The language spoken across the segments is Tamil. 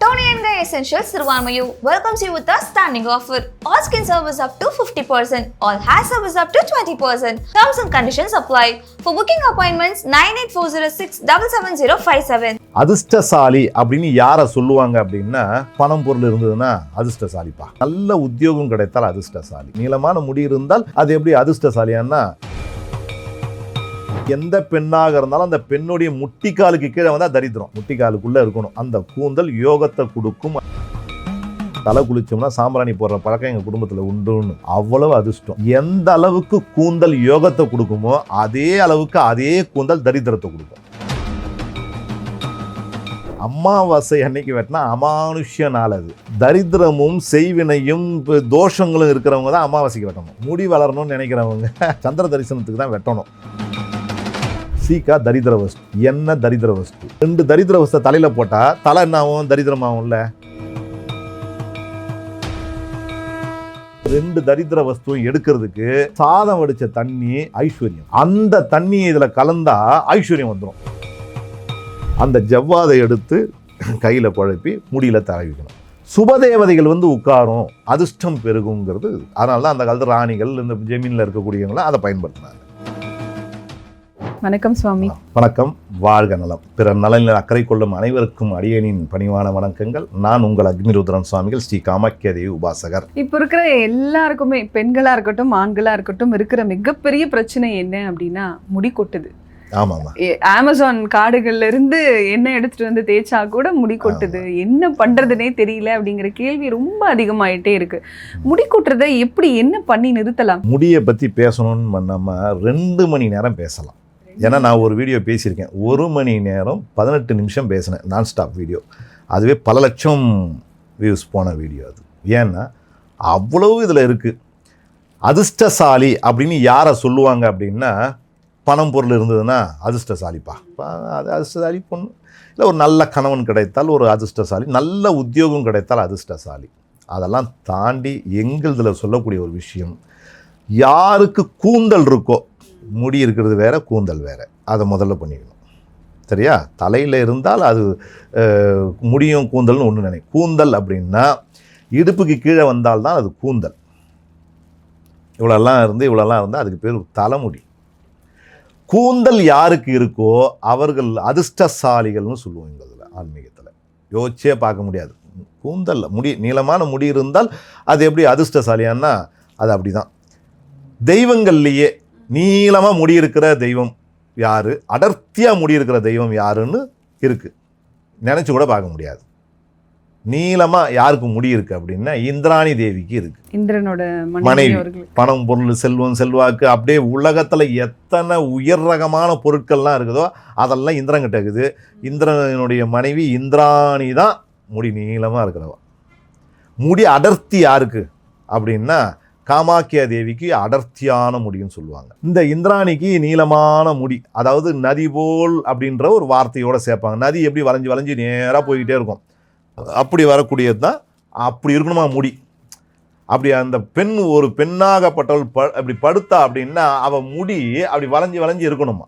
Tony and Guy Essentials Sirvanmayu welcomes you with a standing offer. All skin service up to 50%, all hair service up to 20%. Terms and conditions apply. For booking appointments, 98406 77057. அதிர்ஷ்டசாலி அப்படின்னு யாரை சொல்லுவாங்க அப்படின்னா பணம் பொருள் இருந்ததுன்னா அதிர்ஷ்டசாலிப்பா நல்ல உத்தியோகம் கிடைத்தால் அதிர்ஷ்டசாலி நீளமான முடி இருந்தால் அது எப்படி அதிர்ஷ்டசாலியான்னா எந்த பெண்ணாக இருந்தாலும் அந்த பெண்ணுடைய முட்டிக்காலுக்கு கீழே வந்தால் தரித்திரம். முட்டிக்காலுக்குள்ளே இருக்கணும். அந்த கூந்தல் யோகத்தை கொடுக்கும். தலை குளிச்சோம்னா சாம்பிராணி போடுற பழக்கம் எங்கள் குடும்பத்துல உண்டுன்னு. அவ்வளவு அதிர்ஷ்டம். எந்த அளவுக்கு கூந்தல் யோகத்தை கொடுக்குமோ அதே அளவுக்கு அதே கூந்தல் தரித்திரத்தை கொடுக்கும். அமாவாசை அன்னைக்கு வெட்டினா அமானுஷ்ய நாள் அது. தரித்திரமும் செய்வினையும் தோஷங்களும் இருக்கிறவங்க தான் அமாவாசைக்கு வெட்டணும். முடி வளரணும்னு நினைக்கிறவங்க சந்திர தரிசனத்துக்கு தான் வெட்டணும். சீக்கா தரித்திர வஸ்து என்ன தரித்திர வஸ்து. ரெண்டு தரித்திர வஸ்தை தலையில் போட்டால் தலை என்ன ஆகும்? தரித்திரமாகும்ல. ரெண்டு தரித்திர வஸ்துவும் எடுக்கிறதுக்கு சாதம் வடிச்ச தண்ணி ஐஸ்வர்யம். அந்த தண்ணியை இதில் கலந்தா ஐஸ்வர்யம் வந்துடும் அந்த ஜவ்வாதை எடுத்து கையில் குழப்பி முடியில் தரவிக்கணும் சுபதேவதைகள் வந்து உட்காரும் அதிர்ஷ்டம் பெருகுங்கிறது. அதனால தான் அந்த காலத்து ராணிகள் இந்த ஜெமீனில் இருக்கக்கூடியவங்களாம் அதை பயன்படுத்தினாங்க. வணக்கம் சுவாமி. வணக்கம். வாழ்க நலம். பிற நலனில் அக்கறை கொள்ளும் அனைவருக்கும் அடியனின் பணிவான வணக்கங்கள். நான் உங்கள் அக்னிருத்ரன் சுவாமிகள் ஸ்ரீ காமாக்கிய தேவி உபாசகர். இப்போ இருக்கிற எல்லாருக்குமே பெண்களா இருக்கட்டும் ஆண்களா இருக்கட்டும் இருக்கிற மிகப்பெரிய பிரச்சனை என்ன அப்படின்னா முடி கொட்டுது. அமேசான் காடுகள்ல இருந்து என்ன எடுத்துட்டு வந்து தேய்ச்சா கூட முடி கொட்டுது. என்ன பண்றதுனே தெரியல அப்படிங்கிற கேள்வி ரொம்ப அதிகமாயிட்டே இருக்கு. முடி கொட்டுறதை எப்படி என்ன பண்ணி நிறுத்தலாம்? முடியை பற்றி பேசணும்னு நம்ம ரெண்டு மணி நேரம் பேசலாம். ஏன்னா நான் ஒரு வீடியோ பேசியிருக்கேன். ஒரு மணி நேரம் பதினெட்டு நிமிஷம் பேசினேன் நான் ஸ்டாப் வீடியோ அதுவே பல லட்சம் வியூஸ் போன வீடியோ அது. ஏன்னா அவ்வளவு இதில் இருக்குது அதிர்ஷ்டசாலி அப்படின்னு யாரை சொல்லுவாங்க அப்படின்னா பணம் பொருள் இருந்ததுன்னா அதிர்ஷ்டசாலிப்பா. அது அதிர்ஷ்டசாலி பொண்ணு. இல்லை ஒரு நல்ல கணவன் கிடைத்தால் ஒரு அதிர்ஷ்டசாலி நல்ல உத்தியோகம் கிடைத்தால் அதிர்ஷ்டசாலி. அதெல்லாம் தாண்டி எங்களுதில் சொல்லக்கூடிய ஒரு விஷயம் யாருக்கு கூந்தல் இருக்கோ முடி இருக்கிறது வேறு கூந்தல் வேறு. அதை முதல்ல பண்ணிக்கணும். சரியா? தலையில் இருந்தால் அது முடியும் கூந்தல்னு ஒன்று நினை கூந்தல் அப்படின்னா இடுப்புக்கு கீழே வந்தால்தான் அது கூந்தல். இவ்வளோலாம் இருந்து இவ்வளோலாம் இருந்தால் அதுக்கு பேர் தலைமுடி. கூந்தல் யாருக்கு இருக்கோ அவர்கள் அதிர்ஷ்டசாலிகள்னு சொல்லுவோம் எங்கள்தில் ஆன்மீகத்தில். யோசிச்சே பார்க்க முடியாது. கூந்தல் முடி நீளமான முடி இருந்தால் அது எப்படி அதிர்ஷ்டசாலியான்னா அது அப்படிதான். தெய்வங்கள்லேயே நீளமாக முடி இருக்கிற தெய்வம் யாரு? அடர்த்தியாக முடி இருக்கிற தெய்வம் யாருன்னு இருக்கு. நினச்சி கூட பார்க்க முடியாது. நீளமாக யாருக்கு முடி இருக்கு அப்படின்னா இந்திராணி தேவிக்கு இருக்கு. இந்திரனோட மனைவி பணம் பொருள் செல்வம் செல்வாக்கு அப்படியே உலகத்தில் எத்தனை உயர் ரகமான பொருட்கள்லாம் இருக்குதோ அதெல்லாம் இந்திரங்கிட்ட இருக்குது. இந்திரனுடைய மனைவி இந்திராணி தான் முடி நீளமாக இருக்கிறவ. முடி அடர்த்தி யாருக்கு அப்படின்னா காமாக்கியா தேவிக்கு அடர்த்தியான முடின்னு சொல்லுவாங்க. இந்த இந்திராணிக்கு நீளமான முடி அதாவது நதி போல் அப்படின்ற ஒரு வார்த்தையோட சேர்ப்பாங்க. நதி எப்படி வளைஞ்சு வளைஞ்சு நேராக போய்கிட்டே இருக்கும். அப்படி வரக்கூடியது தான் அப்படி இருக்கணுமா முடி. அப்படி அந்த பெண் ஒரு பெண்ணாகப்பட்டவள் ப அப்படி படுத்தா அப்படின்னா அவள் முடி அப்படி வளைஞ்சு வளைஞ்சு இருக்கணுமா.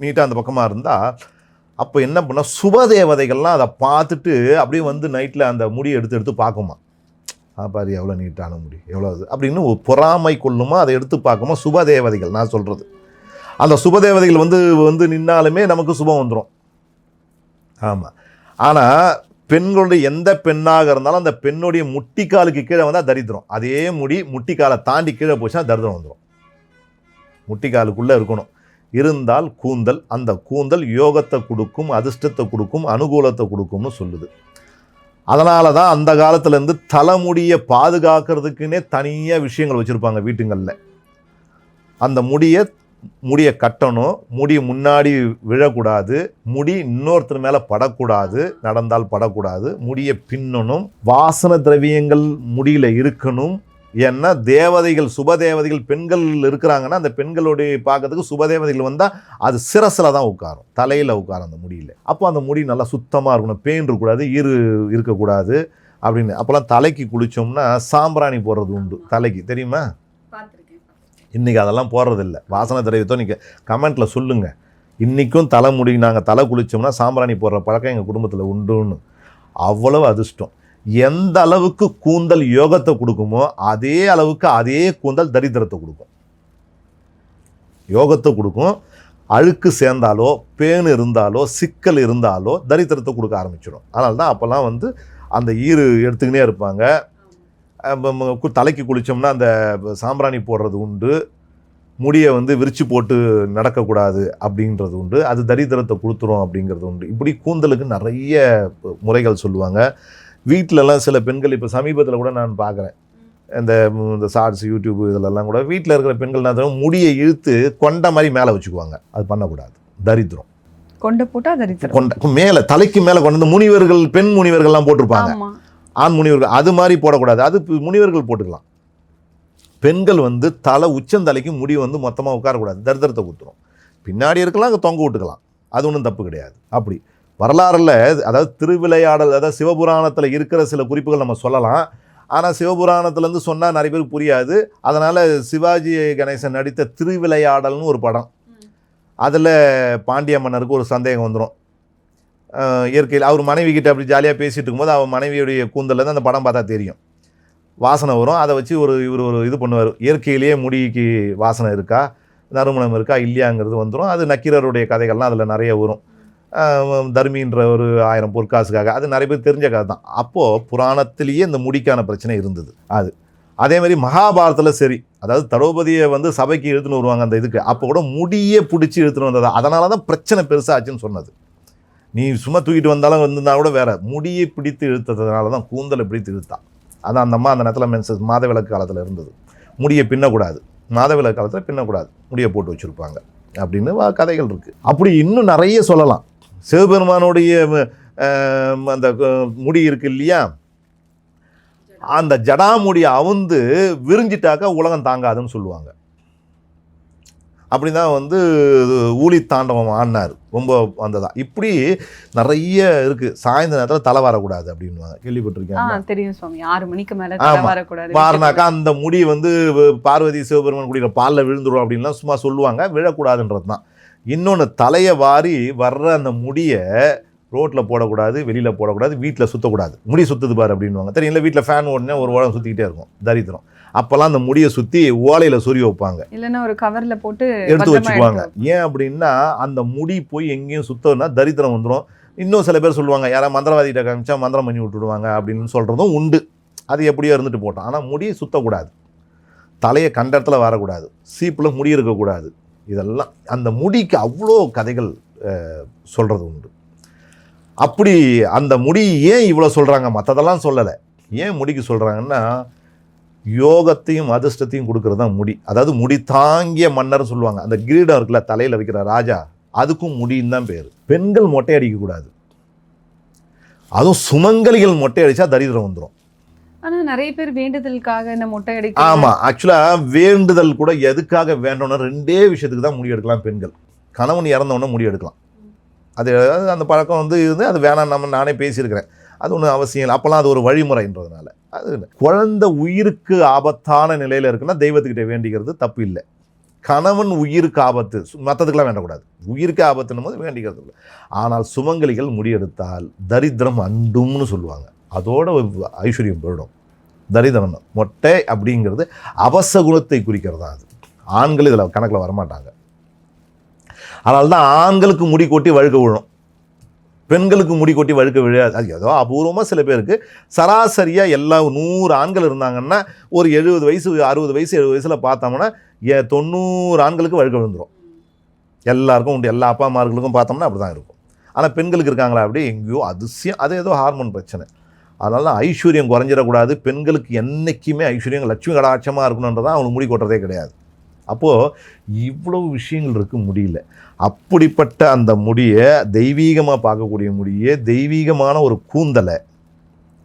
நீட்டாக அந்த பக்கமாக இருந்தால் அப்போ என்ன பண்ணால் சுபதேவதைகள்லாம் அதை பார்த்துட்டு அப்படியே வந்து நைட்டில் அந்த முடியை எடுத்து எடுத்து பார்க்குமா. பாரு எவ்வளோ நீட்டான முடி எவ்வளோ இது அப்படின்னு பொறாமை கொள்ளுமா அதை எடுத்து பார்க்குமா? சுபதேவதைகள் நான் சொல்கிறது அந்த சுபதேவதைகள் வந்து வந்து நின்னாலுமே நமக்கு சுபம் வந்துடும் ஆமாம் ஆனால் பெண்களுடைய எந்த பெண்ணாக இருந்தாலும் அந்த பெண்ணுடைய முட்டிக்காலுக்கு கீழே வந்தால் தரித்திரம். அதே முடி முட்டிக்காலை தாண்டி கீழே போச்சுன்னா தரித்திரம் வந்துடும் முட்டிக்காலுக்குள்ளே இருக்கணும். இருந்தால் கூந்தல் அந்த கூந்தல் யோகத்தை கொடுக்கும் அதிர்ஷ்டத்தை கொடுக்கும் அனுகூலத்தை கொடுக்கும்னு சொல்லுது. அதனால தான் அந்த காலத்துலேருந்து தலைமுடியை பாதுகாக்கிறதுக்குன்னே தனியாக விஷயங்கள் வச்சுருப்பாங்க வீட்டுங்களில். அந்த முடியை முடியை கட்டணும். முடி முன்னாடி விழக்கூடாது. முடி இன்னொருத்தர் மேலே படக்கூடாது. நடந்தால் படக்கூடாது. முடியை பின்னணும். வாசன திரவியங்கள் முடியில் இருக்கணும். ஏன்னா தேவதைகள் சுபதேவதைகள் பெண்கள் இருக்கிறாங்கன்னா அந்த பெண்களுடைய பார்க்கறதுக்கு சுபதேவதைகள் வந்தால் அது சிரசில் தான் உட்காரும். தலையில் உட்காரும் அந்த முடியில். அப்போ அந்த முடி நல்லா சுத்தமாக இருக்கணும். பேன் இருக்கக்கூடாது ஈறு இருக்கக்கூடாது அப்படின்னு. அப்போல்லாம் தலைக்கு குளித்தோம்னா சாம்பிராணி போடுறது உண்டு தலைக்கு. தெரியுமா? இன்றைக்கி அதெல்லாம் போடுறதில்ல. வாசனை திரவியத்தோ நீங்கள் கமெண்ட்டில் சொல்லுங்கள் இன்றைக்கும் தலைமுடி நாங்கள் தலை குளித்தோம்னா சாம்பிராணி போடுற பழக்கம் எங்கள் குடும்பத்தில் உண்டுன்னு. அவ்வளவு அதிர்ஷ்டம். எந்த அளவுக்கு கூந்தல் யோகத்தை கொடுக்குமோ அதே அளவுக்கு அதே கூந்தல் தரித்திரத்தை கொடுக்கும். யோகத்தை கொடுக்கும். அழுக்கு சேர்ந்தாலோ பேன் இருந்தாலோ சிக்கல் இருந்தாலோ தரித்திரத்தை கொடுக்க ஆரம்பிச்சிடும். அதனால தான் அப்போல்லாம் வந்து அந்த ஈறு எடுத்துக்கினே இருப்பாங்க. தலைக்கு குளித்தோம்னா அந்த சாம்பிராணி போடுறது உண்டு. முடியை வந்து விரித்து போட்டு நடக்கக்கூடாது அப்படின்றது உண்டு. அது தரித்திரத்தை கொடுத்துரும் அப்படிங்கிறது உண்டு. இப்படி கூந்தலுக்கு நிறைய முறைகள் சொல்லுவாங்க. வீட்டிலலாம் சில பெண்கள் இப்போ சமீபத்தில் கூட நான் பார்க்குறேன் இந்த இந்த ஷார்ட்ஸ் யூடியூப் இதிலெல்லாம் கூட வீட்டில் இருக்கிற பெண்கள் செய்வாங்க, முடியை இழுத்து கொண்ட மாதிரி மேலே வச்சுக்குவாங்க. அது பண்ணக்கூடாது. தரித்திரம். கொண்ட போட்டா தரித்திரம். கொண்ட மேலே தலைக்கு மேலே கொண்டு வந்து முனிவர்கள் பெண் முனிவர்கள்லாம் போட்டிருப்பாங்க. ஆண் முனிவர்கள் அது மாதிரி போடக்கூடாது. அது முனிவர்கள் போட்டுக்கலாம். பெண்கள் வந்து தலை உச்சந்தலைக்கு முடி வந்து மொத்தமாக உட்காரக்கூடாது. தரித்திரத்தை குத்துரும் பின்னாடி இருக்கலாம் அங்கே தொங்க விட்டுக்கலாம். அது ஒன்றும் தப்பு கிடையாது. அப்படி. வரலாறில் அதாவது திருவிளையாடல் அதாவது சிவபுராணத்தில் இருக்கிற சில குறிப்புகள் நம்ம சொல்லலாம். ஆனால் சிவபுராணத்துலேருந்து சொன்னால் நிறைய பேருக்கு புரியாது. அதனால் சிவாஜி கணேசன் நடித்த திருவிளையாடல்னு ஒரு படம். அதில் பாண்டிய மன்னருக்கு ஒரு சந்தேகம் வந்துடும் இயற்கையில் அவர் மனைவி கிட்ட அப்படி ஜாலியாக பேசிகிட்டு இருக்கும்போது அவர் மனைவியுடைய கூந்தலேருந்து அந்த படம் பார்த்தா தெரியும். வாசனை வரும். அதை வச்சு ஒரு இவர் ஒரு இது பண்ணுவார். இயற்கையிலேயே முடிக்கு வாசனை இருக்கா? நறுமணம் இருக்கா? இல்லையாங்கிறது வந்துடும் அது நக்கீரருடைய கதைகள்லாம் அதில் நிறைய வரும். தர்மின்ற ஒரு ஆயிரம் பொற்காசுக்காக. அது நிறைய பேர் தெரிஞ்ச கதை தான். அப்போது புராணத்திலேயே இந்த முடிக்கான பிரச்சனை இருந்தது. அது. அதே மாதிரி மகாபாரதத்தில் சரி. அதாவது தளபதியை வந்து சபைக்கு இழுத்துன்னு வருவாங்க அந்த இதுக்கு. அப்போ கூட முடியே பிடிச்சி இழுத்துன்னு வந்தது. அதனால தான் பிரச்சனை பெருசாச்சுன்னு சொன்னது. நீ சும்மா தூக்கிட்டு வந்தாலும் வந்திருந்தா கூட வேறு. முடியை பிடித்து இழுத்ததுனால தான் கூந்தலை பிடித்து இழுத்தா. அதான் அந்த அம்மா அந்த நேரத்தில் மென்சஸ் மாதவிலக்கு காலத்தில் இருந்தது. முடியை பின்னக்கூடாது. மாதவிலக்கு காலத்தில் பின்னக்கூடாது. முடியை போட்டு வச்சுருப்பாங்க. அப்படின்னு கதைகள் இருக்குது அப்படி இன்னும் நிறைய சொல்லலாம். சிவபெருமானுடைய அந்த முடி இருக்கு இல்லையா? அந்த ஜடாமுடியை அவுந்து விரிஞ்சிட்டாக்கா உலகம் தாங்காதுன்னு சொல்லுவாங்க. அப்படி தான் வந்து ஊழி தாண்டவம் ஆடினார் ரொம்ப வந்ததா. இப்படி நிறைய இருக்குது சாயந்தர நேரத்தில் தலை வரக்கூடாது அப்படின்வாங்க ஆ கேள்விப்பட்டிருக்கேன் தெரியும் சுவாமி. ஆறு மணிக்கு மேல வரக்கூடாது. மாறினாக்கா அந்த முடி வந்து பார்வதி சிவபெருமான் குடிக்கிற பாலில் விழுந்துரும் அப்படின்லாம் சும்மா சொல்லுவாங்க. விழக்கூடாதுன்றது தான் இன்னொன்று தலையை வாரி வர்ற அந்த முடியை ரோட்டில் போடக்கூடாது வெளியில் போடக்கூடாது வீட்டில் சுற்றக்கூடாது முடி சுற்றுது பாரு அப்படின்வாங்க தெரியுங்களா வீட்டில் ஃபேன் ஓடனே ஒரு ஓடம் சுற்றிக்கிட்டே இருக்கும். தரித்திரம். அப்போல்லாம் அந்த முடியை சுற்றி ஓலையில் சொருவி வைப்பாங்க. இல்லைன்னா ஒரு கவர்ல போட்டு எடுத்து வச்சுக்குவாங்க. ஏன் அப்படின்னா அந்த முடி போய் எங்கேயும் சுத்தம்னா தரித்திரம் வந்துடும் இன்னும் சில பேர் சொல்லுவாங்க யாராவது மந்திரவாதிகிட்ட காமிச்சா மந்திரம் பண்ணி விட்டுடுவாங்க அப்படின்னு சொல்கிறதும் உண்டு. அது எப்படியோ இருந்துட்டு போட்டோம். ஆனால் முடி சுத்தக்கூடாது. தலையை கண்ட இடத்துல வரக்கூடாது. சீப்பில் முடி இருக்கக்கூடாது. இதெல்லாம் அந்த முடிக்கு அவ்வளோ கதைகள் சொல்கிறது உண்டு. அப்படி அந்த முடி ஏன் இவ்வளோ சொல்கிறாங்க மற்றதெல்லாம் சொல்லலை. ஏன் முடிக்கு சொல்கிறாங்கன்னா யோகத்தையும் அதிர்ஷ்டத்தையும் கொடுக்கறது தான் முடி. அதாவது முடி தாங்கிய மன்னர் சொல்லுவாங்க. அந்த கிரீடம் இருக்குல்ல தலையில் வைக்கிற ராஜா அதுக்கும் முடின்னு தான் பேர். பெண்கள் மொட்டை அடிக்கக்கூடாது. அதுவும் சுமங்கலிகள் மொட்டை அடித்தா தரித்திரம் வந்துடும் ஆனால் நிறைய பேர் வேண்டுதலுக்காக இந்த மொட்டை அடிக்க ஆமாம் ஆக்சுவலாக வேண்டுதல் கூட எதுக்காக வேண்டோம்னா ரெண்டே விஷயத்துக்கு தான் முடி எடுக்கலாம் பெண்கள். கணவன் இறந்தவொன்னே உடனே முடி எடுக்கலாம் அது அந்த பழக்கம் வந்து இருந்து அது வேணாம் நம்ம நானே பேசியிருக்கிறேன். அது ஒன்றும் அவசியம் இல்லை. அப்போல்லாம் அது ஒரு வழிமுறைன்றதுனால. அது குழந்த குழந்தை உயிருக்கு ஆபத்தான நிலையில் இருக்குன்னா தெய்வத்துக்கிட்ட வேண்டிக்கிறது தப்பு இல்லை. கணவன் உயிருக்கு ஆபத்து சு- மற்றதுக்கெல்லாம் வேண்டக்கூடாது. உயிருக்கு ஆபத்துன்னும் போது வேண்டிக்கிறது இல்லை ஆனால் சுமங்கலிகள் முடியெடுத்தால் தரித்திரம் அண்டும்னு சொல்லுவாங்க. அதோட ஒரு ஐஸ்வர்யம் போயிடும். தரித்திரம் மொட்டை அப்படிங்கிறது அவசகுணத்தை குறிக்கிறது தான் அது. ஆண்கள் இதில் கணக்கில் வரமாட்டாங்க. அதனால தான் ஆண்களுக்கு முடி கொட்டி வழுக்க விழும். பெண்களுக்கு முடி கொட்டி வழுக்க விழாது அது ஏதோ அபூர்வமாக சில பேருக்கு சராசரியாக எல்லா நூறு ஆண்கள் இருந்தாங்கன்னா ஒரு எழுபது வயசு அறுபது வயசு எழுபது வயசில் பார்த்தோம்னா ஏ தொண்ணூறு ஆண்களுக்கு வழுக்க விழுந்துடும் எல்லாருக்கும் உண்டு எல்லா அப்பா அம்மார்களுக்கும் பார்த்தோம்னா அப்படி தான் இருக்கும். ஆனால் பெண்களுக்கு இருக்காங்களா அப்படி? எங்கேயோ அதிசயம். அது ஏதோ ஹார்மோன் பிரச்சனை. அதனால தான் ஐஸ்வர்யம் குறைஞ்சிடக்கூடாது. பெண்களுக்கு என்றைக்குமே ஐஸ்வர்யம் லட்சுமி கடாட்சமாக இருக்கணுன்றதான் அவனுக்கு முடி கொட்டுறதே கிடையாது. அப்போது இவ்வளவு விஷயங்கள் இருக்கு முடியல. அப்படிப்பட்ட அந்த முடியை தெய்வீகமாக பார்க்கக்கூடிய முடியை தெய்வீகமான ஒரு கூந்தலை.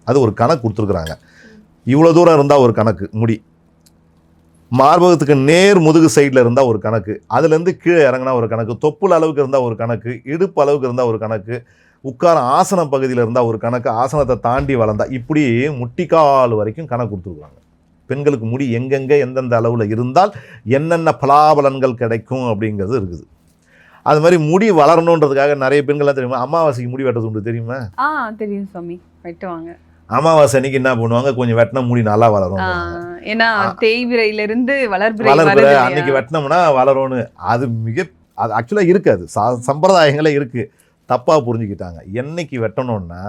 அது ஒரு கணக்கு கொடுத்துருக்குறாங்க. இவ்வளோ தூரம் இருந்தால் ஒரு கணக்கு முடி. மார்பகத்துக்கு நேர் முதுகு சைடில் இருந்தால் ஒரு கணக்கு. அதுலேருந்து கீழே இறங்கினா ஒரு கணக்கு. தொப்புள் அளவுக்கு இருந்தால் ஒரு கணக்கு. இடுப்பு அளவுக்கு இருந்தால் ஒரு கணக்கு. உட்கார ஆசன பகுதியில் இருந்தால் ஒரு கணக்கு ஆசனத்தை தாண்டி வளர்ந்தா இப்படி முட்டிக்கால் வரைக்கும் கணக்கு கொடுத்துருக்குறாங்க. பெண்களுக்கு முடி எங்கெங்கே எந்தெந்த அளவில் இருந்தால் என்னென்ன பலாபலன்கள் கிடைக்கும் அப்படிங்கிறது இருக்குது. அது மாதிரி முடி வளரணுன்றதுக்காக நிறைய பெண்கள்லாம் தெரியுமா? அமாவாசைக்கு முடி வெட்டுறது உண்டு தெரியுமா? ஆ தெரியும் சுவாமி. வெட்டுவாங்க. அமாவாசை அன்னைக்கு என்ன பண்ணுவாங்க? கொஞ்சம் வெட்டினா முடி நல்லா வளரும். ஏன்னா தேய்விரையில இருந்து வளர்பிறை? அன்னைக்கு வெட்டினோம்னா வளரும்னு. அது மிக அது ஆக்சுவலாக இருக்காது. சா சம்பிரதாயங்களே இருக்குது தப்பாக புரிஞ்சுக்கிட்டாங்க. என்னைக்கு வெட்டணும்னா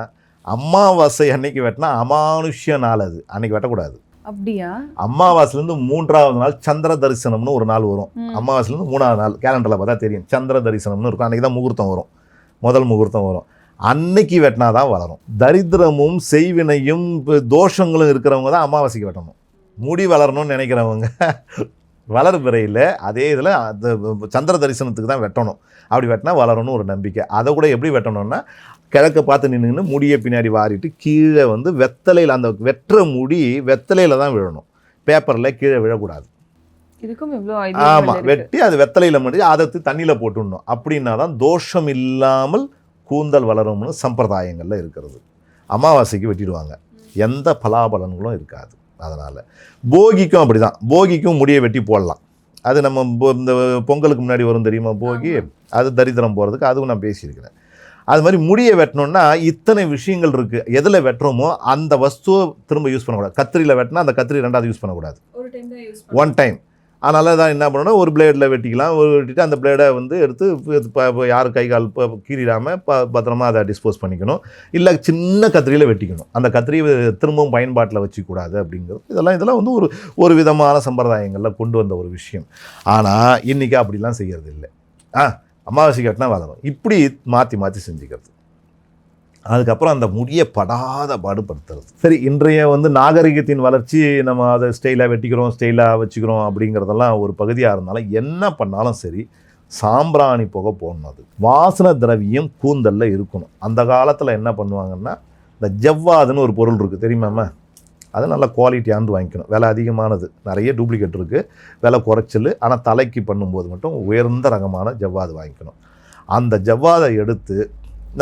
அமாவாசை அன்னைக்கு வெட்டினா அமானுஷ்ய நாள் அது. அன்னைக்கு வெட்டக்கூடாது. அப்படியா? அமாவாசைலேருந்து மூன்றாவது நாள் சந்திர தரிசனம்னு ஒரு நாள் வரும். அமாவாசைலேருந்து மூணாவது நாள் கேலண்டரில் பார்த்தா தெரியும். சந்திர தரிசனம்னு இருக்கும். அன்றைக்கி தான் முகூர்த்தம் வரும். முதல் முகூர்த்தம் வரும். அன்னைக்கு வெட்டினா தான் வளரும். தரித்திரமும் செய்வினையும் இப்ப தோஷங்களும் இருக்கிறவங்க தான் அமாவாசைக்கு வெட்டணும். முடி வளரணும்னு நினைக்கிறவங்க வளர்பிறையில் அதே இதில் அந்த சந்திர தரிசனத்துக்கு தான் வெட்டணும். அப்படி வெட்டினா வளரும்னு ஒரு நம்பிக்கை. அதை கூட எப்படி வெட்டணும்னா கிழக்க பார்த்து நின்றுன்னு முடியை பின்னாடி வாரிட்டு கீழே வந்து வெத்தலையில் அந்த வெட்டுற முடி வெத்தலையில் தான் விழணும். பேப்பரில் கீழே விழக்கூடாது. ஆமாம் வெட்டி அது வெத்தலையில் மட்டும் அதை தண்ணியில் போட்டுடணும். அப்படின்னா தான் தோஷம் இல்லாமல் கூந்தல் வளரும்னு சம்பிரதாயங்களில் இருக்கிறது. அமாவாசைக்கு வெட்டிடுவாங்க. எந்த பலாபலன்களும் இருக்காது. அதனால் போகிக்கும் அப்படி தான் போகிக்கும் முடியை வெட்டி போடலாம். அது நம்ம இந்த பொங்கலுக்கு முன்னாடி வரும் தெரியுமா போகி? அது தரித்திரம் போகிறதுக்கு அதுவும் நான் பேசியிருக்கிறேன். அது மாதிரி முடியை வெட்டணும்னா இத்தனை விஷயங்கள் இருக்குது எதில் வெட்டுறோமோ அந்த வஸ்துவை திரும்ப யூஸ் பண்ணக்கூடாது. கத்திரியில் வெட்டினா அந்த கத்திரி ரெண்டாவது யூஸ் பண்ணக்கூடாது. ஒன் டைம் அதனால் தான் என்ன பண்ணணும் ஒரு பிளேடில் வெட்டிக்கலாம். ஒரு வெட்டிட்டு அந்த பிளேடை வந்து எடுத்து இப்போ யார் கை கால் இப்போ கீறிடாமல் ப பத்திரமா அதை டிஸ்போஸ் பண்ணிக்கணும். இல்லை சின்ன கத்திரியில் வெட்டிக்கணும். அந்த கத்திரியை திரும்பவும் பயன்பாட்டில் வச்சுக்கூடாது அப்படிங்கிறது. இதெல்லாம் இதெல்லாம் வந்து ஒரு ஒரு விதமான சம்பிரதாயங்களில் கொண்டு வந்த ஒரு விஷயம். ஆனால் இன்றைக்கி அப்படிலாம் செய்கிறது இல்லை ஆ அமாவாசை கட்டினா வளரும். இப்படி மாற்றி மாற்றி செஞ்சுக்கிறது. அதுக்கப்புறம் அந்த முடியை படாத பாடுபடுத்துறது. சரி இன்றைய வந்து நாகரிகத்தின் வளர்ச்சி நம்ம அதை ஸ்டைலாக வெட்டிக்கிறோம் ஸ்டைலாக வச்சுக்கிறோம் அப்படிங்கிறதெல்லாம் ஒரு பகுதியாக இருந்தாலும் என்ன பண்ணாலும் சரி சாம்பிராணி புகை போடணும் அது. வாசன திரவியம் கூந்தலில் இருக்கணும். அந்த காலத்தில் என்ன பண்ணுவாங்கன்னா இந்த ஜவ்வாதுன்னு ஒரு பொருள் இருக்குது தெரியுமாம்மா? அது நல்ல குவாலிட்டியானது வாங்கிக்கணும். விலை அதிகமானது. நிறைய டூப்ளிகேட் இருக்குது விலை குறைச்சல். ஆனால் தலைக்கு பண்ணும்போது மட்டும் உயர்ந்த ரகமான ஜவ்வாது வாங்கிக்கணும். அந்த ஜவ்வாதை எடுத்து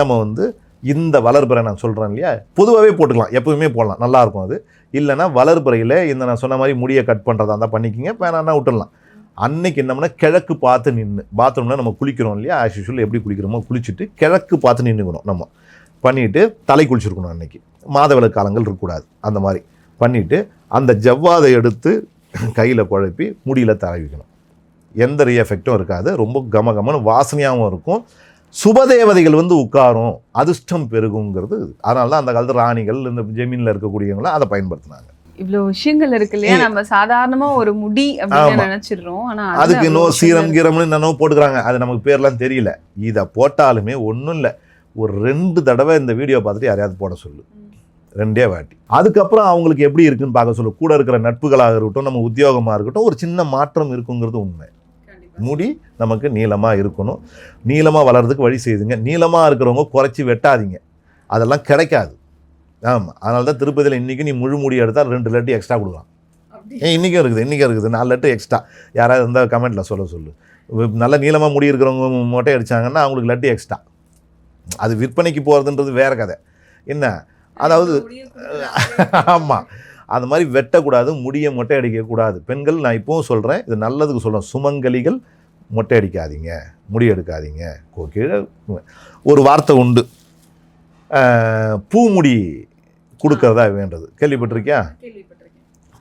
நம்ம வந்து இந்த வளர்பிறை நான் சொல்கிறேன் இல்லையா? பொதுவாகவே போட்டுக்கலாம். எப்பவுமே போடலாம். நல்லாயிருக்கும் அது. இல்லைன்னா வளர்பிறையில் இந்த நான் சொன்ன மாதிரி முடியை கட் பண்ணுறதா இருந்தால் பண்ணிக்கிங்க வேணான்னா விட்டுடலாம். அன்னைக்கு என்னம்னா கிழக்கு பார்த்து நின்று பாத்ரூம்னா நம்ம குளிக்கிறோம் இல்லையா? ஆஸ் யூஷுவல் எப்படி குளிக்கிறோமோ குளிச்சுட்டு கிழக்கு பார்த்து நின்றுக்கணும் நம்ம. பண்ணிவிட்டு தலை குளிச்சிருக்கணும் அன்னைக்கு. மாதவிலக்கு காலங்கள் இருக்கக்கூடாது. அந்த மாதிரி பண்ணிவிட்டு அந்த ஜவ்வாதை எடுத்து கையில் குழப்பி முடியில் வைக்கணும். எந்த ரீ எஃபெக்டும் இருக்காது. ரொம்ப கம கமன்னு வாசனையாகவும் இருக்கும். சுபதேவதைகள் வந்து உட்காரும் அதிர்ஷ்டம் பெருகுங்கிறது. அதனால தான் அந்த காலத்து ராணிகள் இந்த ஜெமீனில் இருக்கக்கூடியவங்களாம் அதை பயன்படுத்தினாங்க. இவ்வளோ விஷயங்கள் இருக்கு இல்லையா? நம்ம சாதாரணமா ஒரு முடி அப்படின்னு. நினைச்சிடுறோம். ஆனா அதுக்கு இன்னும் சீரம் கீரம்னு என்னென்னோ போட்டுக்கிறாங்க. அது நமக்கு பேர்லாம் தெரியல. இதை போட்டாலுமே ஒன்றும் இல்லை. ஒரு ரெண்டு தடவை இந்த வீடியோ பார்த்துட்டு யாரையாவது போட சொல்லு. ரெண்டே வாட்டி. அதுக்கப்புறம் அவங்களுக்கு எப்படி இருக்குன்னு பார்க்க சொல்லு. கூட இருக்கிற நட்புகளாக இருக்கட்டும் நம்ம உத்தியோகமாக இருக்கட்டும் ஒரு சின்ன மாற்றம் இருக்குங்கிறது உண்மை. முடி நமக்கு நீளமாக இருக்கணும். நீளமாக வளர்றதுக்கு வழி செய்யுதுங்க. நீளமாக இருக்கிறவங்க குறைச்சி வெட்டாதீங்க. அதெல்லாம் கிடைக்காது. ஆமாம் அதனால தான் திருப்பதியில் இன்றைக்கி நீ முழு முடி எடுத்தால் ரெண்டு லட்டு எக்ஸ்ட்ரா கொடுக்கலாம். ஏன் இன்றைக்கும் இருக்குது இன்றைக்கும் இருக்குது. நாலு லட்டு எக்ஸ்ட்ரா யாராவது இருந்தால் கமெண்ட்டில் சொல்ல சொல்லு. நல்ல நீளமாக முடி இருக்கிறவங்க மொட்டை அடிச்சாங்கன்னா அவங்களுக்கு லட்டு எக்ஸ்ட்ரா அது விற்பனைக்கு போகிறதுன்றது வேற கதை. என்ன? அதாவது ஆமாம் அந்த மாதிரி வெட்டக்கூடாது முடியை மொட்டை அடிக்கக்கூடாது. பெண்கள் நான் இப்போவும் சொல்கிறேன் இது நல்லதுக்கு சொல்கிறேன் சுமங்கலிகள் மொட்டை அடிக்காதீங்க முடி எடுக்காதீங்க. கீழே ஒரு வார்த்தை உண்டு. பூமுடி கொடுக்கறதா வேண்டது. கேள்விப்பட்டிருக்கியா?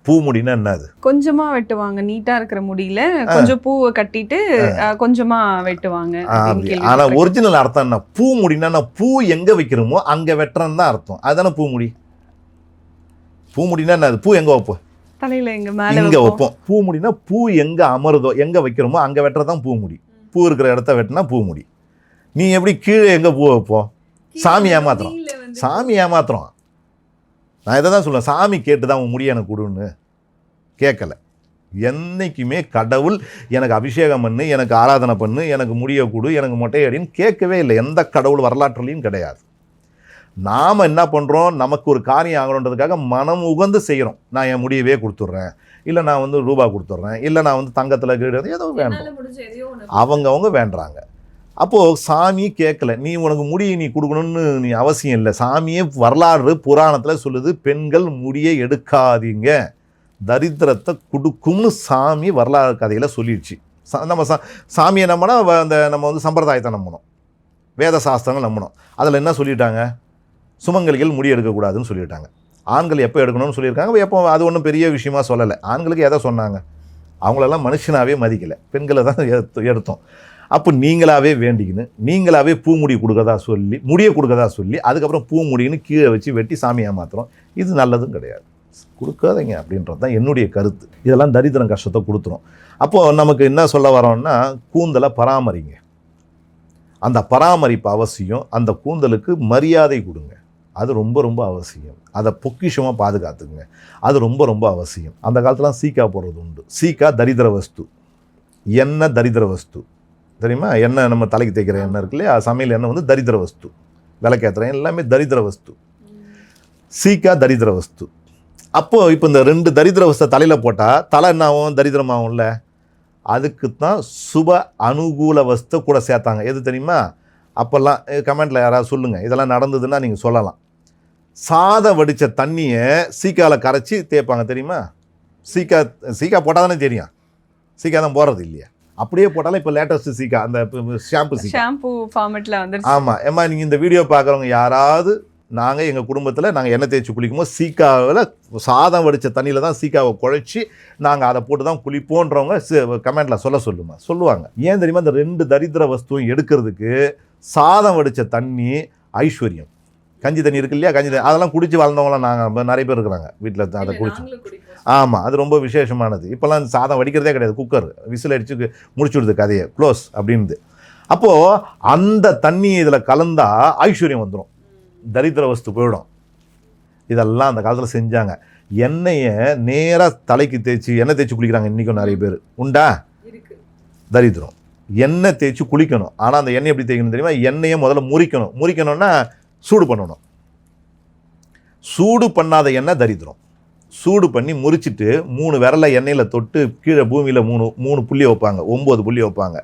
பூமுடின்னா என்னது கொஞ்சமா வெட்டுவாங்க. நீட்டா இருக்கிற முடியில கொஞ்சம் பூவை கட்டிட்டு கொஞ்சமா வெட்டுவாங்க கேள்விப்பட்டிருக்கேன். ஒரிஜினல் அர்த்தம் என்ன? பூ முடினா பூ எங்கே வைக்கிறோமோ அங்கே வெட்டுறன்னு தான் அர்த்தம். அதுதானே பூமுடி பூமுடினா என்னது? பூ எங்கே வைப்போம்? தலையில எங்க மேல இங்கே வைப்போம். வைப்போம். பூமுடினா பூ எங்கே அமருதோ எங்கே வைக்கிறோமோ அங்கே வெட்டுறது தான் பூமுடி பூ இருக்கிற இடத்த வெட்டினா பூமுடி நீ எப்படி கீழே எங்கே பூ வைப்போம் சாமி ஏமாத்துறோம். சாமி ஏமாத்துறோம். நான் இதை தான் சொல்லுவேன். சாமி கேட்டு தான் உன் முடியை எனக்கு கொடுன்னு. கேட்கல. என்னைக்குமே கடவுள் எனக்கு அபிஷேகம் பண்ணு எனக்கு ஆராதனை பண்ணு எனக்கு முடியை கொடு எனக்கு மொட்டையடின்னு கேட்கவே இல்லை. எந்த கடவுள் வரலாற்றுலையும் கிடையாது. நாம் என்ன பண்ணுறோம் நமக்கு ஒரு காரியம் ஆகணுன்றதுக்காக மனம் உகந்து செய்கிறோம் நான் என் முடியவே கொடுத்துட்றேன். இல்லை நான் வந்து ரூபா கொடுத்துட்றேன். இல்லை நான் வந்து தங்கத்தில் கீழே ஏதோ வேணும். அவங்கவங்க வேண்டுறாங்க அப்போது சாமி கேட்கல நீ உனக்கு முடியை நீ கொடுக்கணும்னு நீ அவசியம் இல்லை. சாமியே வரலாறு புராணத்தில் சொல்லுது பெண்கள் முடியை எடுக்காதீங்க. தரித்திரத்தை கொடுக்கும்னு சாமி வரலாறு கதையில் சொல்லிடுச்சு. நம்ம சா சாமியை நம்பினா அந்த நம்ம வந்து சம்பிரதாயத்தை நம்பணும். வேத சாஸ்திரங்கள் நம்பணும். அதில் என்ன சொல்லிட்டாங்க? சுமங்கலிகள் முடி எடுக்கக்கூடாதுன்னு சொல்லிட்டாங்க. ஆண்கள் எப்போ எடுக்கணும்னு சொல்லியிருக்காங்க. எப்போ அது ஒன்றும் பெரிய விஷயமா சொல்லலை. ஆண்களுக்கு எதை சொன்னாங்க? அவங்களெல்லாம் மனுஷனாகவே மதிக்கலை. பெண்களை தான் எடுத்து எடுத்தோம். அப்போ நீங்களாவே வேண்டிக்கின்னு நீங்களாவே பூ முடி கொடுக்கறதா சொல்லி முடியை கொடுக்கறதா சொல்லி அதுக்கப்புறம் பூமுடின்னு கீழே வச்சு வெட்டி சாமியாக மாத்திரம் இது நல்லதும் கிடையாது. கொடுக்காதீங்க அப்படின்றது தான் என்னுடைய கருத்து. இதெல்லாம் தரித்திரம் கஷ்டத்தை கொடுத்துரும். அப்போது நமக்கு என்ன சொல்ல வரோம்னா கூந்தலை பராமரிங்க. அந்த பராமரிப்பு அவசியம். அந்த கூந்தலுக்கு மரியாதை கொடுங்க. அது ரொம்ப ரொம்ப அவசியம். அதை பொக்கிஷமாக பாதுகாத்துக்குங்க. அது ரொம்ப ரொம்ப அவசியம். அந்த காலத்துலாம் சீக்கா போடுறது உண்டு. சீக்கா தரித்திர வஸ்து. எண்ணெய் தரித்திர வஸ்து. தெரியுமா? எண்ணெய் நம்ம தலைக்கு தேய்க்கிற எண்ணெய் இருக்கு இல்லையா? சமையல் எண்ணெய் வந்து தரித்திர வஸ்து. விளக்கேற்றுற எல்லாமே தரித்திர வஸ்து. சீக்கா தரித்திர வஸ்து. அப்போது இப்போ இந்த ரெண்டு தரித்திர வஸ்தை தலையில் போட்டால் தலை என்ன ஆகும்? தரித்திரமாகும்ல அதுக்கு தான் சுப அனுகூல வஸ்தை கூட சேர்த்தாங்க. எது தெரியுமா? அப்போல்லாம் கமெண்ட்டில் யாராவது சொல்லுங்கள் இதெல்லாம் நடந்ததுன்னா நீங்கள் சொல்லலாம். சாதம் வடித்த தண்ணியை சீக்கால கரைச்சி தேய்ப்பாங்க தெரியுமா? சீக்கா சீக்கா போட்டால் தானே தெரியும். சீக்கா தான் போடுறது இல்லையா? அப்படியே போட்டாலும் இப்போ லேட்டஸ்ட் சீக்கா அந்த ஷாம்பு சீக்கா. ஷாம்பு ஃபார்மெட்ல வந்துருச்சு. ஆமாம் ஏம்மா நீங்கள் இந்த வீடியோ பார்க்குறவங்க யாராவது நாங்கள் எங்கள் குடும்பத்தில் நாங்கள் எண்ணெய் தேய்ச்சி குளிக்கும்போது சீக்காவில் சாதம் வடித்த தண்ணியில் தான் சீக்காவை குழைச்சி நாங்கள் அதை போட்டு தான் குளிப்போன்றவங்க கமெண்ட்டில் சொல்ல சொல்லுமா? சொல்லுவாங்க. ஏன் தெரியுமா? இந்த ரெண்டு தரித்திர வஸ்துவும் எடுக்கிறதுக்கு சாதம் வடித்த தண்ணி ஐஸ்வர்யம். கஞ்சி தண்ணி இருக்கு இல்லையா? கஞ்சி தண்ணி. அதெல்லாம் குடிச்சு வளர்ந்தவங்களாம் நாங்கள் நிறைய பேர் இருக்கிறாங்க. வீட்டில் அதை குடிச்சு. ஆமாம் அது ரொம்ப விசேஷமானது. இப்போல்லாம் சாதம் வடிக்கிறதே கிடையாது. குக்கர். விசில் அடிச்சு முடிச்சுடுது கதையை. க்ளோஸ் அப்படின்து அப்போது அந்த தண்ணி இதில் கலந்தா ஐஸ்வர்யம் வந்துடும் தரித்திர வஸ்து போயிடும். இதெல்லாம் அந்த காலத்தில் செஞ்சாங்க. எண்ணெயை நேராக தலைக்கு தேய்ச்சி எண்ணெய் தேய்ச்சி குளிக்கிறாங்க இன்றைக்கும் நிறைய பேர். உண்டா? தரித்திரம். எண்ணெய் தேய்ச்சி குளிக்கணும். ஆனால் அந்த எண்ணெய் எப்படி தேய்க்கணும் தெரியுமா? எண்ணெயை முதல்ல முறிக்கணும். முறிக்கணும்னா சூடு பண்ணணும். சூடு பண்ணாத எண்ணெய் தரித்திரம். சூடு பண்ணி முறிச்சிட்டு மூணு விரலை எண்ணெயில் தொட்டு கீழே பூமியில் மூணு மூணு புள்ளி வைப்பாங்க. ஒம்பது புள்ளி வைப்பாங்க.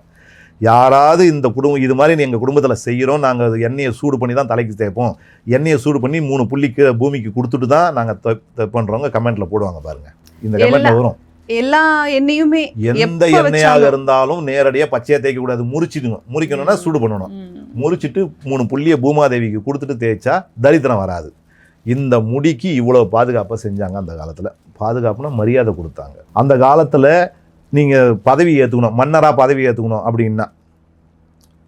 யாராவது இந்த குடும்பம் இது மாதிரி எங்கள் குடும்பத்தில் செய்கிறோம் நாங்கள் எண்ணெயை சூடு பண்ணி தான் தலைக்கு தேய்ப்போம். எண்ணெயை சூடு பண்ணி மூணு புள்ளி கீழே பூமிக்கு கொடுத்துட்டு தான் நாங்கள் பண்ணுறவங்க கமெண்ட்டில் போடுவாங்க பாருங்க. இந்த கமெண்ட்ல எல்லா- வரும். எல்லா எண்ணெயுமே எந்த எண்ணெயாக. இருந்தாலும் நேரடியாக பச்சையாக தேய்க்க கூடாது முறிச்சிடுங்க முறிக்கணும்னா சூடு பண்ணணும். முறிச்சிட்டு மூணு புள்ளியை பூமாதேவிக்கு கொடுத்துட்டு தேய்ச்சா தரித்திரம் வராது. இந்த முடிக்கு இவ்வளோ பாதுகாப்பாக செஞ்சாங்க அந்த காலத்தில். பாதுகாப்புனா மரியாதை கொடுத்தாங்க. அந்த காலத்தில் நீங்கள் பதவி ஏற்றுக்கணும் மன்னராக பதவி ஏற்றுக்கணும் அப்படின்னா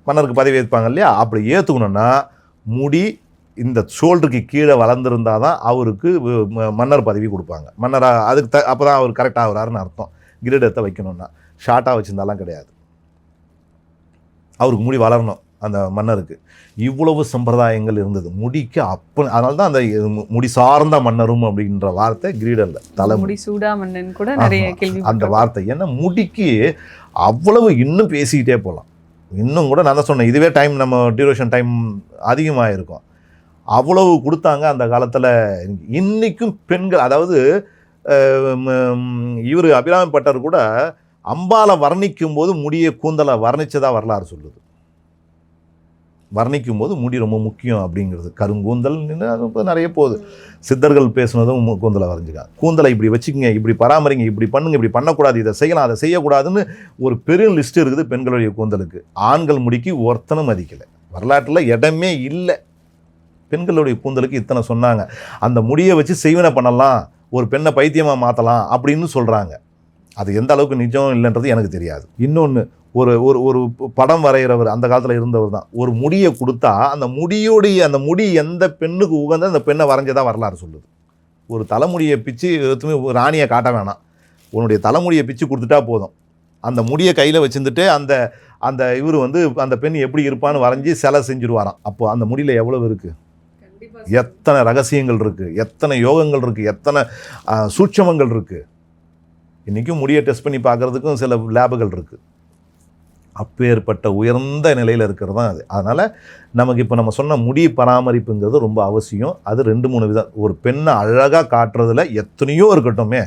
மன்னருக்கு பதவி ஏற்பாங்க இல்லையா? அப்படி ஏற்றுக்கணும்னா முடி இந்த ஷோல்டருக்கு கீழே வளர்ந்துருந்தா தான் அவருக்கு ம- மன்னர் பதவி கொடுப்பாங்க. மன்னராக அதுக்கு த அப்போ தான் அவர் கரெக்டாக ஆகுறாருன்னு அர்த்தம். கிரீடத்தை வைக்கணும்னா. ஷார்ட்டாக வச்சுருந்தாலாம் கிடையாது. அவருக்கு முடி வளரணும். அந்த மன்னருக்கு. இவ்வளவு சம்பிரதாயங்கள் இருந்தது. முடிக்கு அப்ப அதனால தான் அந்த முடி சார்ந்த மன்னரும் அப்படின்ற வார்த்தை கிரீடல்ல தலைமுடி. முடி சூடா மன்னன் கூட நிறைய. கேள்வி அந்த வார்த்தை. ஏன்னா முடிக்கு அவ்வளவு இன்னும் பேசிக்கிட்டே போகலாம் இன்னும் கூட நான் தான் சொன்னேன் இதுவே டைம் நம்ம டியூரேஷன் டைம் அதிகமாக இருக்கும் அவ்வளவு கொடுத்தாங்க அந்த காலத்தில். இன்னைக்கும் பெண்கள் அதாவது இவர் அபிராமி பட்டர் கூட அம்பாலை வர்ணிக்கும் போது முடியை கூந்தலை வர்ணிச்சதா வரலாறு சொல்லுது. வர்ணிக்கும் போது முடி ரொம்ப முக்கியம் அப்படிங்கிறது. கருங்கூந்தல் இப்போ நிறைய போகுது. சித்தர்கள் பேசுனதும் கூந்தலை வரைஞ்சிக்காங்க கூந்தலை இப்படி வச்சுக்கோங்க இப்படி பராமரிங்க இப்படி பண்ணுங்க இப்படி பண்ணக்கூடாது இதை செய்யலாம் அதை செய்யக்கூடாதுன்னு ஒரு பெரும் லிஸ்ட் இருக்குது பெண்களுடைய கூந்தலுக்கு. ஆண்கள் முடிக்கு ஒருத்தனும் மதிக்கலை. வரலாற்றில் இடமே இல்லை. பெண்களுடைய கூந்தலுக்கு இத்தனை சொன்னாங்க. அந்த முடியை வச்சு செய்வனை பண்ணலாம் ஒரு பெண்ணை பைத்தியமாக மாற்றலாம் அப்படின்னு சொல்கிறாங்க அது எந்த அளவுக்கு நிஜம் இல்லைன்றது எனக்கு தெரியாது. இன்னொன்று ஒரு ஒரு ஒரு படம் வரைகிறவர் அந்த காலத்தில் இருந்தவர் தான். ஒரு முடியை கொடுத்தா அந்த முடியோடைய அந்த முடி எந்த பெண்ணுக்கு உகந்த அந்த பெண்ணை வரைஞ்சதா வரலாறு சொல்லுது. ஒரு தலைமுடியை பிச்சு எதுவுமே ஒரு ராணியை காட்ட வேணாம். உன்னுடைய தலைமுடியை பிச்சு கொடுத்துட்டா போதும். அந்த முடியை கையில் வச்சுருந்துட்டு அந்த அந்த இவர் வந்து அந்த பெண் எப்படி இருப்பான்னு வரைஞ்சி சிலை செஞ்சுருவாராம். அப்போ அந்த முடியில் எவ்வளவு இருக்குது எத்தனை ரகசியங்கள் இருக்குது எத்தனை யோகங்கள் இருக்குது எத்தனை சூட்சமங்கள் இருக்குது இன்றைக்கும் முடியை டெஸ்ட் பண்ணி பார்க்குறதுக்கும் சில லேபுகள் இருக்குது அப்பேற்பட்ட உயர்ந்த நிலையில் இருக்கிறது தான் அது. அதனால் நமக்கு இப்போ நம்ம சொன்ன முடி பராமரிப்புங்கிறது ரொம்ப அவசியம். அது ரெண்டு மூணு விதம். ஒரு பெண்ணை அழகாக காட்டுறதுல எத்தனையோ இருக்கட்டுமே.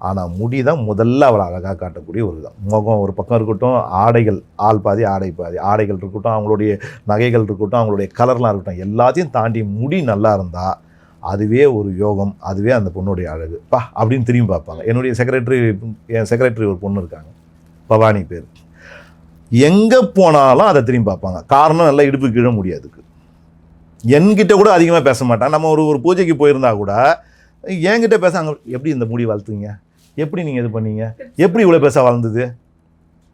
ஆனால் முடி தான் முதல்ல அவளை அழகாக காட்டக்கூடிய ஒரு விதம். முகம் ஒரு பக்கம் இருக்கட்டும் ஆடைகள் ஆள் பாதி ஆடை பாதி. ஆடைகள் இருக்கட்டும் அவங்களுடைய நகைகள் இருக்கட்டும் அவங்களுடைய கலர்லாம் இருக்கட்டும் எல்லாத்தையும் தாண்டி முடி நல்லா இருந்தால் அதுவே ஒரு யோகம் அதுவே அந்த பொண்ணுடைய அழகு. பா அப்படின்னு திரும்பி பார்ப்பாங்க. என்னுடைய செக்ரட்டரி என் செக்ரட்டரி ஒரு பொண்ணு இருக்காங்க. பவானி பேர். எங்கே போனாலும் அதை திரும்பி பார்ப்பாங்க. காரணம் நல்லா இடுப்பு கீழே முடியாதுக்கு என்கிட்ட கூட அதிகமாக பேச மாட்டான். நம்ம ஒரு ஒரு பூஜைக்கு போயிருந்தா கூட என்கிட்ட பேச அங்கே எப்படி இந்த முடி வளர்த்துங்க? எப்படி நீங்கள் இது பண்ணீங்க? எப்படி இவ்வளோ பேச வளர்ந்தது?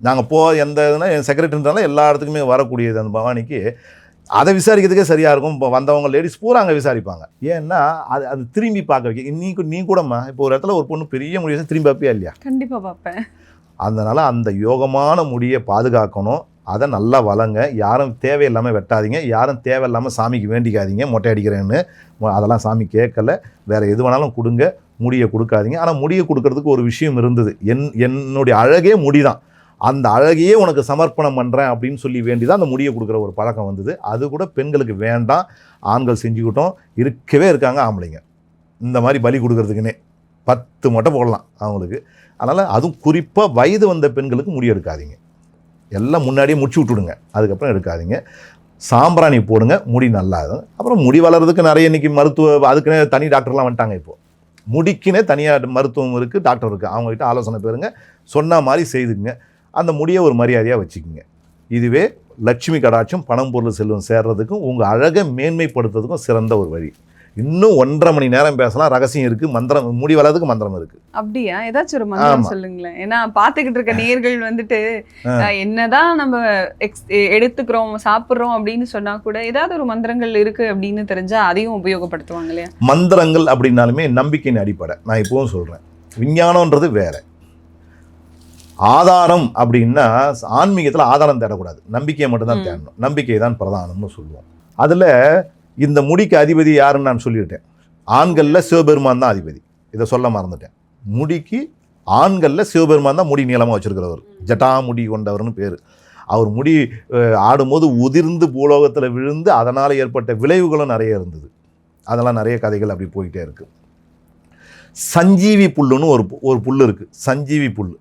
நாங்கள் போ எந்த இதுனா என் செக்ரட்டரின்றாலும் எல்லா இடத்துக்குமே வரக்கூடியது அந்த பவானிக்கு. அதை விசாரிக்கிறதுக்கே சரியாக இருக்கும். இப்போ வந்தவங்க லேடிஸ் பூரா அங்கே விசாரிப்பாங்க. ஏன்னா அது அது திரும்பி பார்க்க வைக்க. நீ நீ கூடம்மா இப்போ ஒரு இடத்துல ஒரு பொண்ணு பெரிய முடிவு திரும்பி பார்ப்பியா இல்லையா? கண்டிப்பாக பார்ப்பேன். அதனால் அந்த யோகமான முடியை பாதுகாக்கணும். அதை நல்லா வளங்க. யாரும் தேவையில்லாமல் வெட்டாதீங்க. யாரும் தேவையில்லாமல் சாமிக்கு வேண்டிக்காதீங்க. மொட்டை அடிக்கிறேன்னு. அதெல்லாம் சாமி கேட்கல. வேறு எது வேணாலும் கொடுங்க. முடியை கொடுக்காதீங்க. ஆனால் முடியை கொடுக்கறதுக்கு ஒரு விஷயம் இருந்தது. என் என்னுடைய அழகே முடி தான் அந்த அழகையே உனக்கு சமர்ப்பணம் பண்ணுறேன் அப்படின்னு சொல்லி வேண்டி தான் அந்த முடியை கொடுக்குற ஒரு பழக்கம் வந்தது. அது கூட பெண்களுக்கு வேண்டாம். ஆண்கள் செஞ்சுக்கிட்டோம். இருக்கவே இருக்காங்க ஆம்பளைங்க. இந்த மாதிரி பலி கொடுக்கறதுக்குன்னே. பத்து மொட்டை போடலாம் அவங்களுக்கு. அதனால் அதுவும் குறிப்பாக வயது வந்த பெண்களுக்கு முடி எடுக்காதீங்க. எல்லாம் முன்னாடியே முடிச்சு விட்டுடுங்க. அதுக்கப்புறம் எடுக்காதீங்க. சாம்பிராணி போடுங்க முடி நல்லா இருக்கும். அப்புறம் முடி வளர்றதுக்கு நிறைய இன்றைக்கி மருத்துவ அதுக்குன்னே தனி டாக்டர்லாம் வந்துட்டாங்க இப்போ. முடிக்குனே தனியாக மருத்துவம் இருக்குது டாக்டர் இருக்குது அவங்ககிட்ட ஆலோசனை பெறுங்க சொன்ன மாதிரி செய்துக்குங்க. அந்த முடியை ஒரு மரியாதையாக வச்சுக்கோங்க. இதுவே லட்சுமி கடாட்சம் பணம் பொருள் செல்வம் சேர்றதுக்கும் உங்கள் அழகை மேன்மைப்படுத்துறதுக்கும் சிறந்த ஒரு வழி. இன்னும் ஒன்றரை மணி நேரம் பேசலாம் ரகசியம் இருக்குது மந்திரம் முடி வளர்றதுக்கு மந்திரம் இருக்குது அப்படியா? ஏதாச்சும் ஒரு மந்திரம். சொல்லுங்களேன். ஏன்னா பாத்துக்கிட்டு இருக்க நேர்கள் வந்துட்டு என்னதான் நம்ம ex- எ- எடுத்துக்கிறோம் சாப்பிடுறோம் அப்படின்னு சொன்னா கூட ஏதாவது ஒரு மந்திரங்கள் இருக்கு அப்படின்னு தெரிஞ்சா அதையும் உபயோகப்படுத்துவாங்க இல்லையா? மந்திரங்கள் அப்படின்னாலுமே நம்பிக்கையின் அடிப்படை. நான் இப்பவும் சொல்கிறேன் விஞ்ஞானம்ன்றது வேற. ஆதாரம் அப்படின்னா ஆன்மீகத்தில் ஆதாரம் தேடக்கூடாது. நம்பிக்கையை மட்டும்தான். தேடணும். நம்பிக்கை தான் பிரதானம்னு சொல்லுவோம். அதில் இந்த முடிக்கு அதிபதி யாருன்னு நான் சொல்லிவிட்டேன் ஆண்களில் சிவபெருமான் தான் அதிபதி. இதை சொல்ல மறந்துட்டேன். முடிக்கு ஆண்களில் சிவபெருமான் தான் முடி நீளமாக வச்சுருக்கிறவர். ஜட்டாமுடி கொண்டவர்னு பேர். அவர் முடி ஆடும்போது உதிர்ந்து பூலோகத்தில் விழுந்து அதனால் ஏற்பட்ட விளைவுகளும் நிறைய இருந்தது. அதெல்லாம் நிறைய கதைகள் அப்படி போயிட்டே இருக்கு. சஞ்சீவி புல்லுன்னு ஒரு பு- ஒரு புல் இருக்குது சஞ்சீவி புல்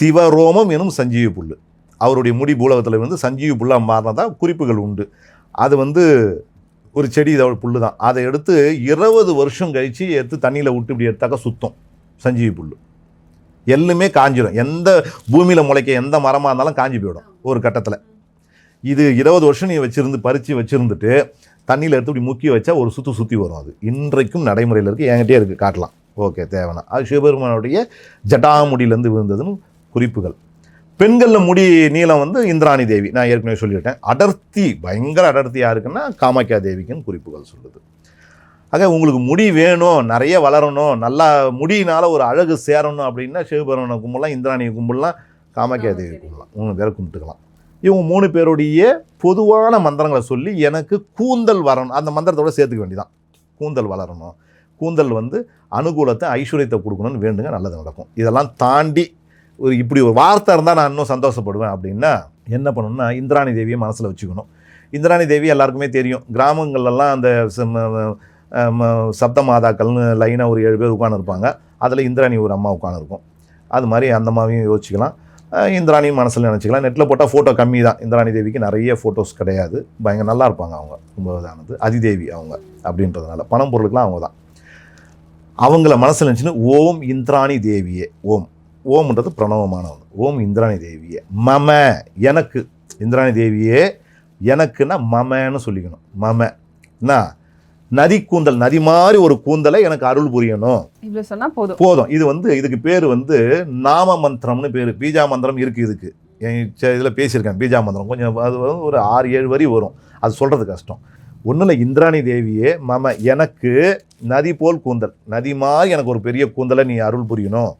சிவரோமம் எனும் சஞ்சீவி புல் அவருடைய முடி பூலகத்தில் வந்து சஞ்சீவி புல்லாக மாறினதா குறிப்புகள் உண்டு. அது வந்து ஒரு செடி இதோட புல் தான். அதை எடுத்து இருபது வருஷம் கழித்து எடுத்து தண்ணியில் விட்டு இப்படி எடுத்தாக்கா சுத்தம். சஞ்சீவி புல் எல்லுமே காஞ்சிடும் எந்த பூமியில் முளைக்க எந்த மரமாக இருந்தாலும் காஞ்சி போயிடும் ஒரு கட்டத்தில். இது இருபது வருஷம் நீ வச்சுருந்து பறித்து வச்சுருந்துட்டு தண்ணியில் எடுத்து இப்படி முக்கி வச்சா ஒரு சுற்றி சுற்றி வரும் அது. இன்றைக்கும் நடைமுறையில் இருக்குது என்கிட்டே இருக்குது காட்டலாம். ஓகே தேவைன்னா. அது சிவபெருமானுடைய ஜட்டாமுடியிலேருந்து விழுந்ததுன்னு குறிப்புகள். பெண்களில் முடி நீளம் வந்து இந்திராணி தேவி. நான் ஏற்கனவே சொல்லிட்டேன். அடர்த்தி பயங்கர அடர்த்தி யாருக்குன்னா காமாக்கியா தேவிக்குன்னு குறிப்புகள் சொல்லுது. ஆக உங்களுக்கு முடி வேணும் நிறைய வளரணும் நல்லா முடியினால ஒரு அழகு சேரணும் அப்படின்னா சிவபெருமனை கும்பிடலாம் இந்திராணியை கும்பிடலாம் காமாக்கியா தேவி. கும்பிடலாம். மூணு பேரை கும்பிட்டுக்கலாம். இவங்க மூணு பேருடைய பொதுவான மந்திரங்களை சொல்லி எனக்கு கூந்தல் வரணும். அந்த மந்திரத்தோட சேர்த்துக்க வேண்டியதான் கூந்தல் வளரணும். கூந்தல் வந்து அனுகூலத்தை ஐஸ்வர்யத்தை கொடுக்கணும்னு வேண்டுங்க நல்லது நடக்கும். இதெல்லாம் தாண்டி ஒரு இப்படி ஒரு வார்த்தை இருந்தால் நான் இன்னும் சந்தோஷப்படுவேன் அப்படின்னா என்ன பண்ணணும்னா இந்திராணி தேவியை மனசில் வச்சுக்கணும். இந்திராணி தேவி எல்லாருக்குமே தெரியும். கிராமங்கள்லாம் அந்த சப்த மாதாக்கள்னு லைனாக ஒரு ஏழு பேர் உட்காந்துருப்பாங்க அதில் இந்திராணி ஒரு அம்மா உட்காந்துருக்கும் அது மாதிரி அந்த அம்மாவையும் யோசிச்சுக்கலாம். இந்திராணியும் மனசில் நினச்சிக்கலாம். நெட்டில் போட்டால் ஃபோட்டோ கம்மி தான். இந்திராணி தேவிக்கு நிறைய ஃபோட்டோஸ் கிடையாது. பயங்கர நல்லா இருப்பாங்க அவங்க. ரொம்ப இதானது அதிதேவி அவங்க அப்படின்றதுனால. பணம் பொருளுக்கெலாம் அவங்க தான். அவங்கள மனசில் நினச்சின்னு ஓம் இந்திராணி தேவியே. ஓம். ஓம்ன்றது பிரணவமானவங்க ஓம் இந்திராணி தேவியே. மம எனக்கு. இந்திராணி தேவியே எனக்குன்னா மமன்னு சொல்லிக்கணும். மம. என்ன? நதி கூந்தல் நதி மாதிரி ஒரு கூந்தலை எனக்கு அருள் புரியணும். இவ்வளவு சொன்னா போதும். போதும். இது வந்து இதுக்கு பேர் வந்து நாம மந்திரம்னு பேர். பீஜா மந்திரம் இருக்குது இதுக்கு. என் இதில் பேசியிருக்கேன் பீஜா மந்திரம். கொஞ்சம் அது வந்து ஒரு ஆறு ஏழு வரி வரும். அது சொல்கிறது கஷ்டம். ஒன்றும் இல்லை இந்திராணி தேவியே மம எனக்கு நதி போல் கூந்தல். நதி மாதிரி எனக்கு ஒரு பெரிய கூந்தலை நீ அருள் புரியணும்.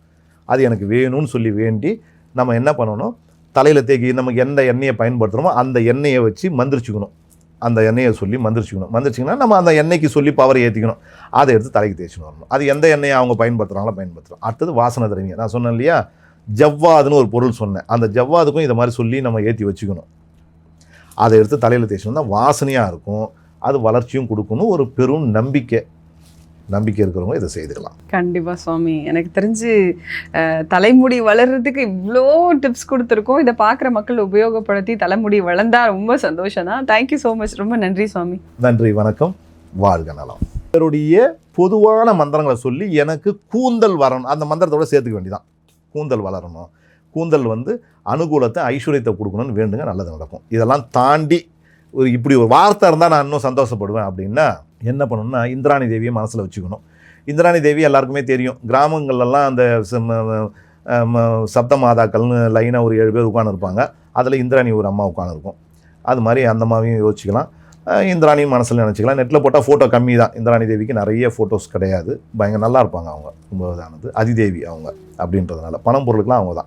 அது எனக்கு வேணும்னு சொல்லி வேண்டி நம்ம என்ன பண்ணணும்? தலையில் தேக்கி நமக்கு எந்த எண்ணெயை பயன்படுத்துகிறோமோ அந்த எண்ணெயை வச்சு மந்திரிச்சுக்கணும். அந்த எண்ணெயை சொல்லி மந்திரிச்சுக்கணும். மந்திரிச்சிங்கன்னா நம்ம அந்த எண்ணெய்க்கு சொல்லி பவரை ஏற்றிக்கணும் அதை எடுத்து தலைக்கு தேய்ச்சின்னு வரணும். அது எந்த எண்ணெயை அவங்க பயன்படுத்துகிறாங்களோ பயன்படுத்துகிறோம் அடுத்தது வாசனை திரவியம். நான் சொன்னேன் இல்லையா? ஜவ்வாதுன்னு ஒரு பொருள் சொன்னேன். அந்த ஜவ்வாதுக்கும் இதை மாதிரி சொல்லி நம்ம ஏற்றி வச்சுக்கணும். அதை எடுத்து தலையில் தேய்ச்சினோம்னா வாசனையாக இருக்கும். அது வளர்ச்சியும் கொடுக்கணும் ஒரு பெரும் நம்பிக்கை. நம்பிக்கை இருக்கிறவங்க இதை செய்துக்கலாம். கண்டிப்பா சுவாமி. எனக்கு தெரிஞ்சு தலைமுடி வளர்றதுக்கு இவ்வளோ டிப்ஸ் கொடுத்துருக்கோம். இதை பார்க்குற மக்கள் உபயோகப்படுத்தி தலைமுடி வளர்ந்தா ரொம்ப சந்தோஷம் தான். தேங்க்யூ ஸோ மச் ரொம்ப நன்றி சுவாமி. நன்றி வணக்கம். வாழ்க நலம். இவருடைய பொதுவான மந்திரங்களை சொல்லி எனக்கு கூந்தல் வரணும். அந்த மந்திரத்தோட சேர்த்துக்க வேண்டியதான் கூந்தல் வளரணும். கூந்தல் வந்து அனுகூலத்தை ஐஸ்வர்யத்தை கொடுக்கணும்னு வேண்டுங்க நல்லது நடக்கும். இதெல்லாம் தாண்டி ஒரு இப்படி ஒரு வார்த்தை இருந்தால் நான் இன்னும் சந்தோஷப்படுவேன் அப்படின்னா என்ன பண்ணணும்னா இந்திராணி தேவியை மனசில் வச்சுக்கணும். இந்திராணி தேவி எல்லாருக்குமே தெரியும். கிராமங்கள்லாம் அந்த ம- சப்த மாதாக்கள்னு லைனாக ஒரு ஏழு பேர் உட்காந்துருப்பாங்க அதில் இந்திராணி ஒரு அம்மா உட்காந்துருக்கும் அது மாதிரி அந்த யோசிக்கலாம் இந்திராணியும் மனசில் நினச்சிக்கலாம். நெட்டில் போட்டால் ஃபோட்டோ கம்மி தான். இந்திராணி தேவிக்கு நிறைய ஃபோட்டோஸ் கிடையாது. பயங்கர நல்லா இருப்பாங்க அவங்க. ரொம்ப இதானது அதிதேவி அவங்க அப்படின்றதுனால. பணம் பொருளுக்கெலாம் அவங்க தான்.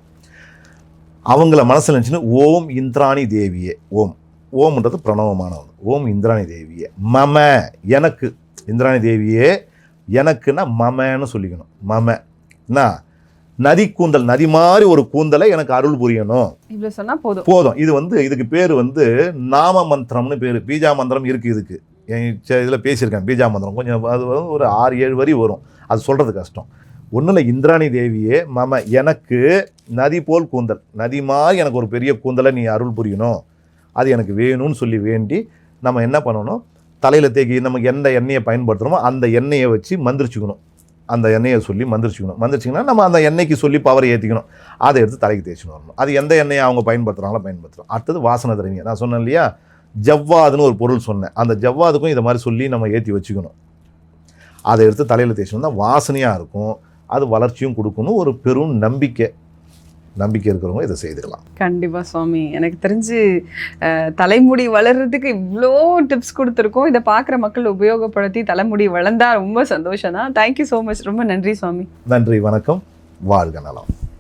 அவங்கள மனசில் நினச்சின்னு ஓம் இந்திராணி தேவியே. ஓம். ஓம்ன்றது பிரணவமானவங்க. ஓம் இந்திராணி தேவியே. மம எனக்கு இந்திராணி தேவியே எனக்குன்னா மமன்னு சொல்லிக்கணும். மம. என்ன? நதி கூந்தல் நதி மாதிரி ஒரு கூந்தலை எனக்கு அருள் புரியணும். இவ்வளவு சொன்னா போதும். போதும். இது வந்து இதுக்கு பேர் வந்து நாம மந்திரம்னு பேர். பீஜா மந்திரம் இருக்குது இதுக்கு. இதில் பேசியிருக்கேன் பீஜா மந்திரம். கொஞ்சம் அது வந்து ஒரு ஆறு ஏழு வரி வரும். அது சொல்கிறது கஷ்டம். ஒன்றும் இல்லை இந்திராணி தேவியே மம எனக்கு நதி போல் கூந்தல். நதி மாதிரி எனக்கு ஒரு பெரிய கூந்தலை நீ அருள் புரியணும். அது எனக்கு வேணும்னு சொல்லி வேண்டி நம்ம என்ன பண்ணணும்? தலையில் தேக்கி நமக்கு எந்த எண்ணெயை பயன்படுத்துகிறோமோ அந்த எண்ணெயை வச்சு மந்திரிச்சுக்கணும். அந்த எண்ணெயை சொல்லி மந்திரிச்சுக்கணும். மந்திரிச்சிங்கன்னா நம்ம அந்த எண்ணெய்க்கு சொல்லி பவரை ஏற்றிக்கணும் அதை எடுத்து தலைக்கு தேய்ச்சின்னு வரணும். அது எந்த எண்ணெயை அவங்க பயன்படுத்துகிறாங்களோ பயன்படுத்துகிறோம் அடுத்தது வாசனை திரவியம். நான் சொன்னேன் இல்லையா? ஜவ்வாதுன்னு ஒரு பொருள் சொன்னேன். அந்த ஜவ்வாதுக்கும் இதை மாதிரி சொல்லி நம்ம ஏற்றி வச்சுக்கணும். அதை எடுத்து தலையில் தேய்ச்சோம்னா வாசனையாக இருக்கும். அது வளர்ச்சியும் கொடுக்கணும். ஒரு பெரும் நம்பிக்கை. நம்பிக்கை இருக்கிறவங்க இதை செய்துக்கலாம். கண்டிப்பா சுவாமி. எனக்கு தெரிஞ்சு தலைமுடி வளர்றதுக்கு இவ்வளோ டிப்ஸ் கொடுத்துருக்கோம். இதை பார்க்குற மக்கள் உபயோகப்படுத்தி தலைமுடி வளர்ந்தா ரொம்ப சந்தோஷம் தான். தேங்க்யூ ஸோ மச் ரொம்ப நன்றி சுவாமி. நன்றி வணக்கம். வாழ்க நலம்.